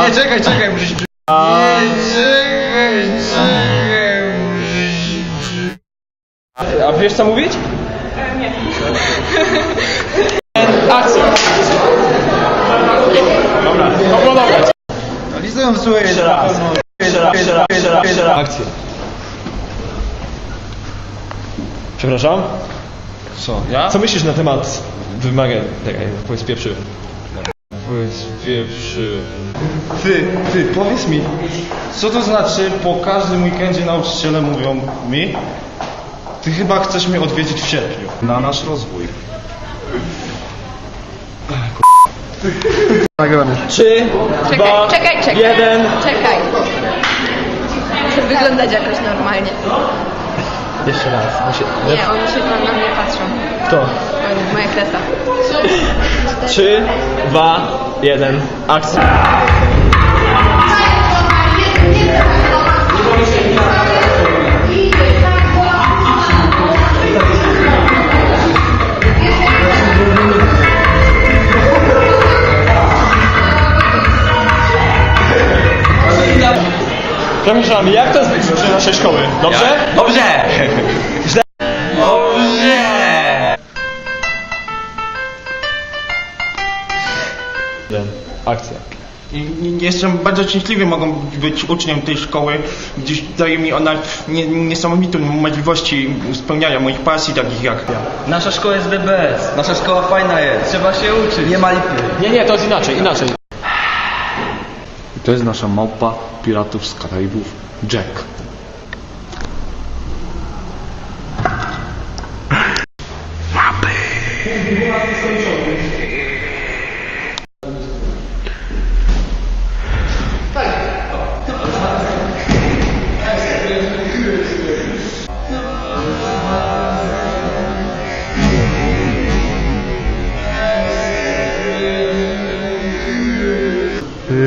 Nie, czekaj, czekaj, muszę się... Nie, czekaj, czekaj, muszę się... A wiesz co mówić? Nie. Akcja. Dobra, opowiadać. Lizują słuchaj, Jeszcze raz. Jeszcze raz, jeszcze raz, jeszcze raz, jeszcze raz. Akcja. Przepraszam? Co, ja? Co myślisz na temat wymagań? Czekaj, powiedz pierwszy. Powiedz pierwszy. Ty, ty, powiedz mi, co to znaczy po każdym weekendzie nauczyciele mówią mi, ty chyba chcesz mnie odwiedzić w sierpniu na nasz rozwój. Trzy, Czekaj, dwa, czekaj, czekaj. jeden. Czekaj. Muszę wyglądać jakoś normalnie. Jeszcze raz. Musi... Nie, oni się tam na mnie patrzą. Kto? Oni, moja klasa. Trzy, dwa, jeden. Akcja. Przepraszam, jak to jest z naszej szkoły? Dobrze? Dobrze! Źle. Jeden. Akcja. I jestem bardzo szczęśliwy mogą być uczniem tej szkoły, gdyż daje mi ona nie, niesamowite możliwości spełniania moich pasji takich jak ja. Nasza szkoła jest best. Nasza szkoła fajna jest. Trzeba się uczyć. Nie ma lipy. Nie, nie, to jest inaczej, inaczej. I to jest nasza małpa piratów z Karaibów, Jack.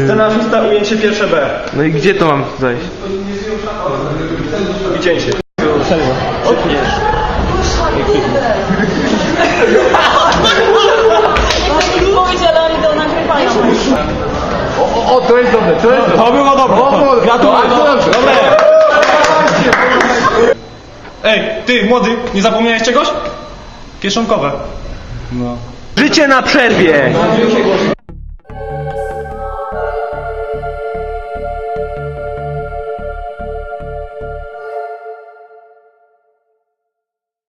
Scena szósta, ujęcie pierwsze B. No i gdzie to mam zajść? Wycięcie. Serio. Odpniesz. Powiedzieli, oni to nagrywają. O, to jest dobre, to jest To było dobre. Gratuluję. Dobre. Ej, ty młody, nie zapomniałeś czegoś? Kieszonkowe. Życie na przerwie!